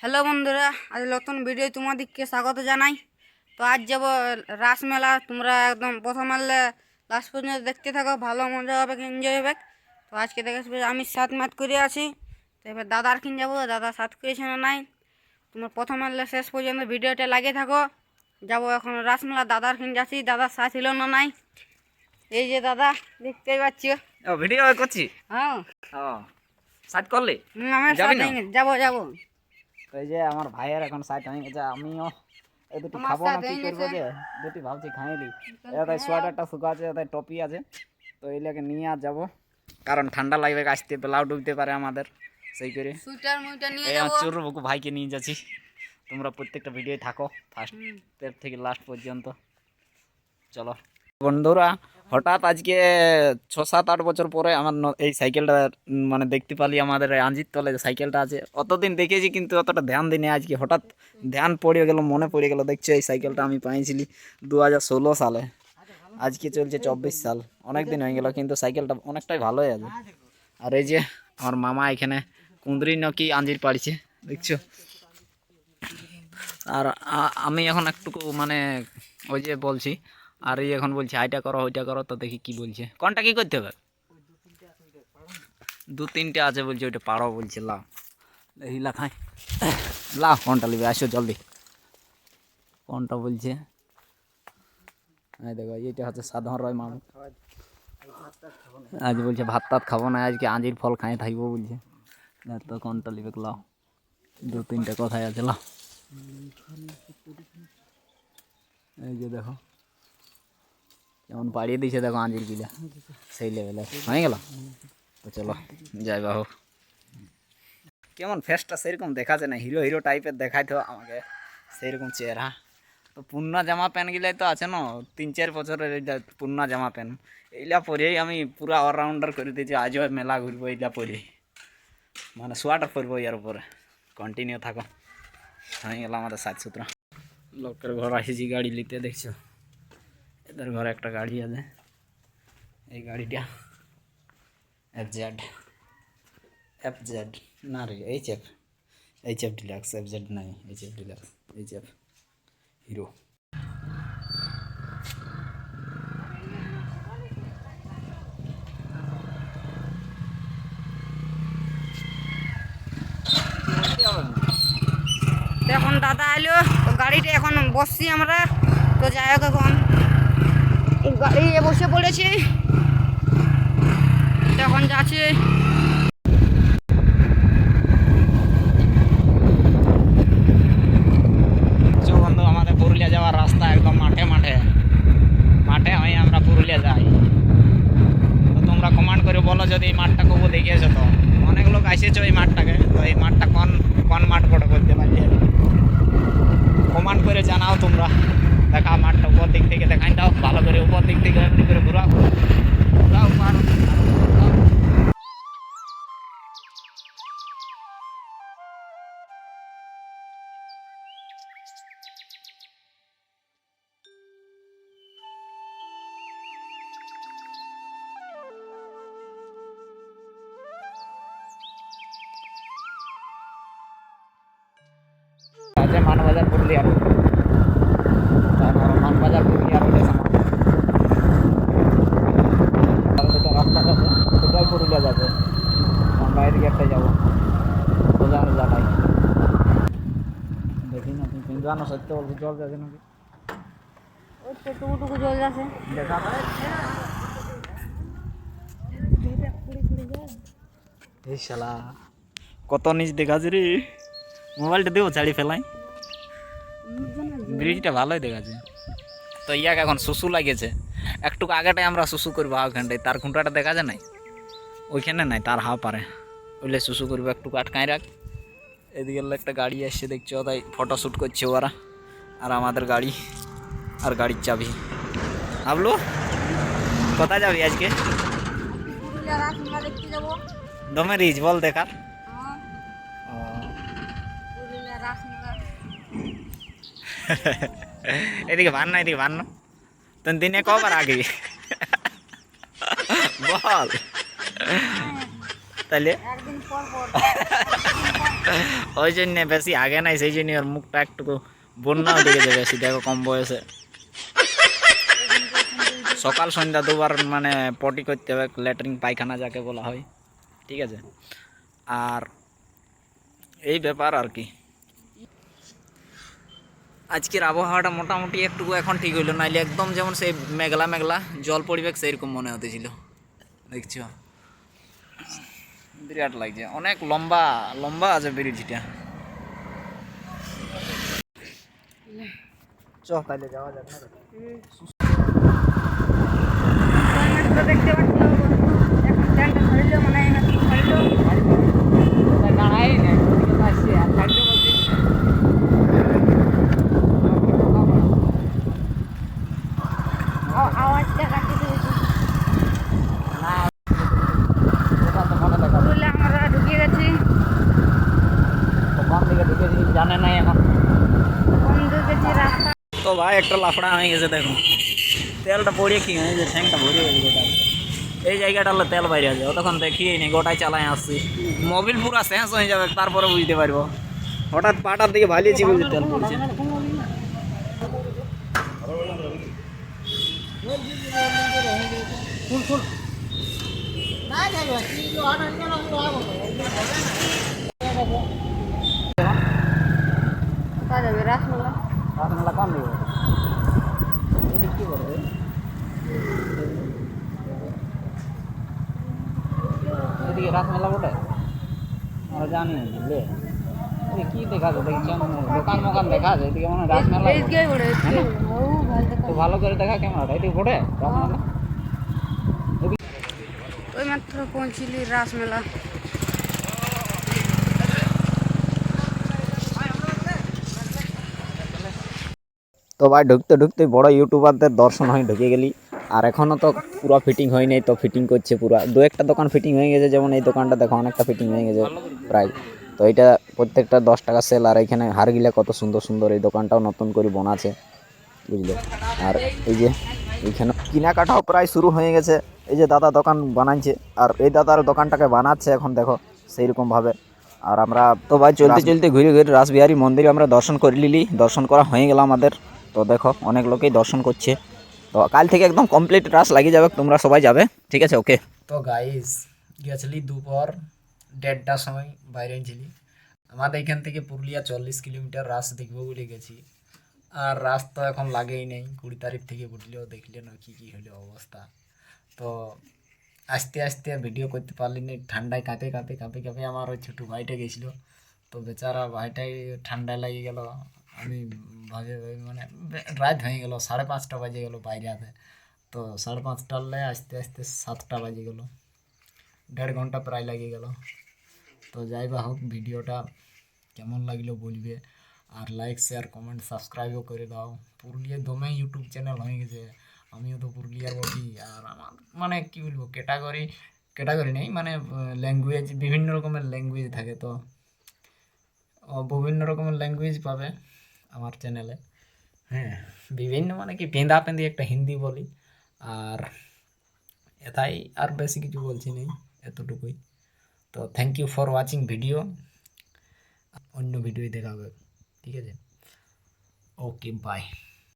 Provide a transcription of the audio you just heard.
Hello বন্ধুরা আজ নতুন ভিডিও তোমাদেরকে স্বাগত জানাই। তো আজ যাব রাসমেলা তোমরা একদম প্রথম আনলে লাস্ট পর্যন্ত দেখতে থাকো ভালো মজা হবে এনজয় হবে। তো আজকে দেখে আমি সাত মাত করে আছি। তো এবার দাদার কিন যাব দাদা সাত করেছে না নাই। তোমরা প্রথম আনলে শেষ পর্যন্ত ভিডিওটা লাগিয়ে থাকো। যাব এখন রাসমেলা দাদার কিন যাচ্ছি দাদার সাথ ছিল না নাই। এই যে দাদা দেখতেই পাচ্ছ। ভিডিও করছি? হ্যাঁ। সাইড করলে? যাব যাব। এই যে আমার ভাইয়ের এখন সাইড হয়ে গেছে আমিও এই দুটি খাব না কি করব যে? দুটি ভাবছি খাইলি এটাই সোয়েটারটা শুকা আছে এটাই টপি আছে তো এইটাকে নিয়ে আর যাব। কারণ ঠান্ডা লাগবে আসতে বেলাও ডুবতে পারে আমাদের সেই করে। চুর বুকু ভাইকে নিয়ে যাচ্ছি। তোমরা প্রত্যেকটা ভিডিও থাকো ফার্স্ট থেকে লাস্ট পর্যন্ত। চলো। বন্ধুরা, হঠাৎ আজকে ছ সাত আট বছর পরে আমার এই সাইকেলটা মানে দেখতে পালি আমাদের এই আঞ্জির তলে যে সাইকেলটা আছে। অতদিন দেখেছি কিন্তু অতটা ধ্যান দিনে আজকে। হঠাৎ ধ্যান পড়ে গেল, মনে পড়ে গেল, দেখছ এই সাইকেলটা আমি পাইছিলি দু হাজার ষোলো সালে। আজকে চলছে চব্বিশ সাল। অনেক দিন হয়ে গেল, কিন্তু সাইকেলটা অনেকটাই ভালোই আছে আর এই যে আমার মামা এখানে কুঁদরি নকি আঞ্জির পাড়ছে, দেখছ? আর আমি এখন একটুকু মানে ওই যে বলছি আর এই এখন বলছি হাইটা করো, ওইটা করো, তো দেখি কি বলছে। কোনটা কি করতে হবে? দু তিনটে আছে বলছে, ওইটা পারো বলছে, লাও। দেখি লাখাই লাও, কোনটা নিবে আসো, জলদি। কোনটা বলছে? এই দেখো, এইটা হচ্ছে সাধারণ রয় মামু। আজ বলছে, ভাত টাত খাব না, আজকে আঞ্জির ফল খাই থাকব বলছে। তো, কোনটা নিবে লাও। দু তিনটে কথাই আছে, লাও। এই যে দেখো যেমন পাড়িয়ে দিয়েছে দেখো আঞ্জির গিলা সেই লেভেলে হয়ে গেল তো চলো যাই বাহু কেমন ফেসটা সেরকম দেখাচ্ছে না হিরো হিরো টাইপের দেখাইতো আমাকে সেইরকম চেহারা তো পুন্না জামা প্যান্ট গিলাই তো আছে না তিন চার বছরের এইটা পুন্না জামা প্যান্ট এইলা পরেই আমি পুরা অলরাউন্ডার করে দিয়েছি আজও মেলা ঘুরবো এইটা পরে মানে সোয়াটার পরবো ইয়ার উপরে কন্টিনিউ থাকো হয়ে গেল আমাদের সাত সূত্র লোকের ঘর আসেছি গাড়ি নিতে দেখছ এদের ঘরে একটা গাড়ি আছে এই গাড়িটা এফ জেড এফ জেড না রে H F H F deluxe F Z নাই H F deluxe H F Hero তো এখন দাদা এলো তো গাড়িতে এখন বসছি আমরা তো যাই হোক এখন এই গাড়ি বসে পড়েছি। তো এখন যাচ্ছি বন্ধু, আমাদের পুরুলিয়া যাওয়ার রাস্তা একদম মাঠে মাঠে। মাঠে হয়ে আমরা পুরুলিয়া যাই। তো তোমরা কমান্ড করে বলো যদি এই মাঠটা কবু দেখিয়েছো তো। অনেক লোক আসেছো এই মাঠটাকে। তো এই মাঠটা কোন কোন মাঠ ফটো করতে পারি? কমান্ড করে জানাও তোমরা। দেখা মাঠটা উপর দিক থেকে দেখাই দাও, ভালো করে উপর দিক থেকে এমনি করে ঘোরাও। ঘোরাও আছে মানবাজার পুরুলিয়া রোড তারপর মানবাজার পুরুলিয়া রোডে দুটো রাস্তা আছে পুরুলিয়া যাবে। আমরা এদিকে একটা যাব। সোজা সোজাটাই দেখি না তুমি আনো সত্য বলছি জল যাচ্ছে নাকি? জল যাচ্ছে। দেখা। এই শালা কত নিচ দেখাচ্ছে রে। মোবাইলটা দেবো ছাড়ি ফেলাই। ব্রিজটা ভালোই দেখাচ্ছে। তো ইয়াকে এখন শুশু লাগেছে একটু আগেটাই আমরা শুশু করব ওখানটায় তার খুঁটাটা দেখা যায় নাই? ওইখানে নাই তার হা পারে। ওইলে শুশু করব একটু আটকাই রাখ। এদিকে একটা গাড়ি আসছে দেখছ? তাই ফটো শ্যুট করছে ওরা আর আমাদের গাড়ি আর গাড়ির চাবি। হাবলু কোথায় যাবি আজকে? পুরুলিয়া রাসমেলা দেখতে যাব দমে রিচ বল দেখার। হ্যাঁ, পুরুলিয়া রাসমেলা এদিকে ভান না এদিকে ভান না। তুই দিনে কবার আগে। বল। তাহলে? ওই জন্য বেশি আগে নাই সেই জন্য ওর মুখটা একটু বন্যাও লেগেছে বেশি দেখো কম বয়সে। সকাল সন্ধ্যা দুবার মানে পটি করতে হবে ল্যাট্রিন পায়খানা যাকে বলা হয় ঠিক আছে? আর এই ব্যাপার আর কি। আজকের আবহাওয়াটা মোটামুটি একটু এখন ঠিক হইল নাইলে একদম যেমন সেই মেঘলা মেঘলা জল পড়বে সেইরকম মনে হতেছিল দেখছ? বিরাট লাগছে। অনেক লম্বা লম্বা আছে ব্রিজটা চ তাহলে যাওয়া যাক না দেখতে পাচ্ছি এখন ট্যাঙ্কটা ছাড়িল মানে দাঁড়াই আও- আওয়াজটা কাটি দিয়েছি বুঝলে আমরা ঢুকে গেছি জানে নাই এখন কোন ঢুকেছি রাস্তা তো ভাই একটা লাফড়া হয়ে গেছে দেখো তেলটা পড়িয়ে কি হয়ে গেছে ট্যাঙ্কটা ভরে গেছে গোটায় এই জায়গাটা হলে তেল বাইরে আছে তখন দেখিয়ে নি গোটায় চালায় আসছি মোবিল পুরো শেষ হয়ে যাবে তারপরে বুঝতে পারব হঠাৎ পাটার দিকে ভালিয়েছি বুঝতে তেল পড়ছে কোথায় যাবে রাসমেলা রাসমেলা কম দিবে এদিক কি করবে এদিকে রাসমেলা বটে আমরা জানি না বুঝলে এদিকে কি দেখা যায় দেখি কেমন দোকান মোকান দেখা যায় এদিকে মনে হয় রাসমেলা এই গিয়ে বড় এই ও ভালো দেখা তো ভালো করে দেখা ক্যামেরাটা এদিকে বটে রাসমেলা ওই মাত্র পৌঁছিলি রাসমেলা ভাই ঢুকতে ঢুকতে বড় ইউটিউবারদের দর্শন হয় ঢুকে গেলি। আর এখনও তো পুরো ফিটিং হয় নাই তো ফিটিং করছে পুরো। দু একটা দোকান ফিটিং হয়ে গেছে যেমন এই দোকানটা দেখো অনেকটা ফিটিং হয়ে গেছে প্রায়। তো এটা প্রত্যেকটা দশ টাকা সেল আর এখানে হারগিলা কত সুন্দর সুন্দর এই দোকানটাও নতুন করে বানাছে বুঝলে? আর এই যে এইখানে কেনাকাটাও প্রায় শুরু হয়ে গেছে। এই যে দাদা দোকান বানাইছে আর এই দাদার দোকানটাকে বানাচ্ছে এখন দেখো সেই রকম ভাবে আর আমরা তো ভাই চলতে চলতে ঘুরে ঘুরে রাসবিহারী মন্দিরে আমরা দর্শন করে নিলি। দর্শন করা হয়ে গেল আমাদের। তো দেখো, অনেক লোকেই দর্শন করছে। তো কাল থেকে একদম কমপ্লিট রাস লাগিয়ে যাবে, তোমরা সবাই যাবে, ঠিক আছে ওকে তো গাইস গেছিলি দুপুর দেড়টার সময় বাইরে ছিলি আমাদের এখান থেকে পুরুলিয়া চল্লিশ কিলোমিটার রাস দেখব বলে গেছি। আর রাস তো এখন লাগেই নেই, কুড়ি তারিখ থেকে বুঝলেও দেখলে না কী কী হলো অবস্থা। তো আস্তে আস্তে ভিডিও করতে পারলি না, ঠান্ডায় কাঁপে কাঁপে কাঁপে কাঁপে আমার ওই ছোটো ভাইটা গেছিল। তো বেচারা ভাইটাই ঠান্ডায় লাগিয়ে গেল। আমি ভাবে ভাবে মানে রাত হয়ে গেল, সাড়ে পাঁচটা বাজে গেল বাইরে আসে তো সাড়ে পাঁচটার লাই আস্তে আস্তে সাতটা বাজে গেল। দেড় ঘণ্টা প্রায় লাগিয়ে গেল। তো যাই বা হোক, ভিডিওটা কেমন লাগল বলবে। আর লাইক শেয়ার কমেন্ট সাবস্ক্রাইবও করে দাও। পুরুলিয়া দমে ইউটিউব চ্যানেল হয়ে গেছে। আমিও তো পুরুলিয়ার বটি আর আমার মানে কী বলব ক্যাটাগরি ক্যাটাগরি নেই মানে ল্যাঙ্গুয়েজ বিভিন্ন রকমের ল্যাঙ্গুয়েজ থাকে তো। বিভিন্ন রকমের ল্যাঙ্গুয়েজ পাবে। আমার চ্যানেলে হ্যাঁ। বিভিন্ন মানে কি পেঁদা পেঁদি একটা হিন্দি বলি। আর এটাই আর বেশি কিছু বলছি নেই এতটুকুই। তো thank you for watching video অন্য ভিডিও দেখা হবে। ঠিক আছে? Okay bye